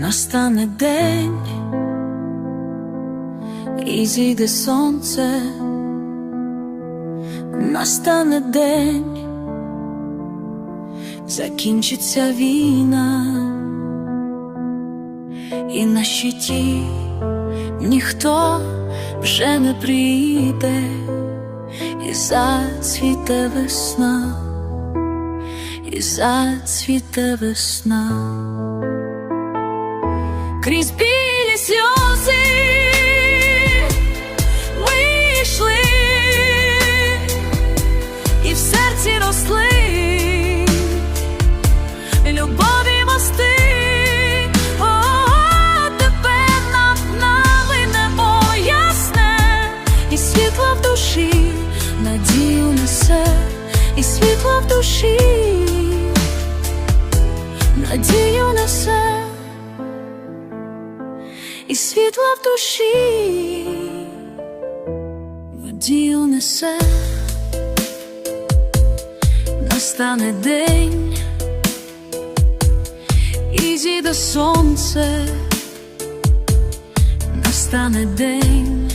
Настане день, і зійде сонце, настане день, закінчиться війна, і на щиті ніхто вже не прийде, і зацвіте весна, і зацвіте весна крізь білі сльози ми і в серці росли. Любові мости. Надію несе, і світло в душі надію несе і світло в душі. Водію несе, настане день, і зійде сонце, настане день,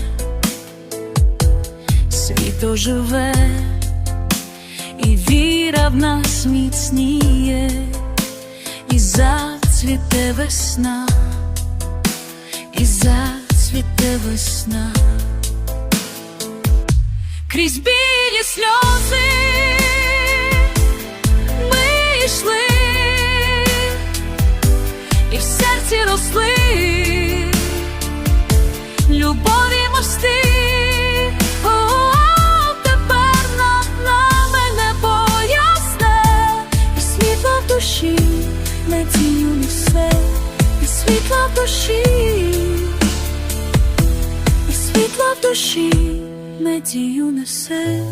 світ оживе, і віра в нас міцніє, і зацвіте весна і зацвіте весна. Крізь білі сльози ми йшли, і в серці росли любові мости. Душі надію несе, і світло в душі душі надію несе.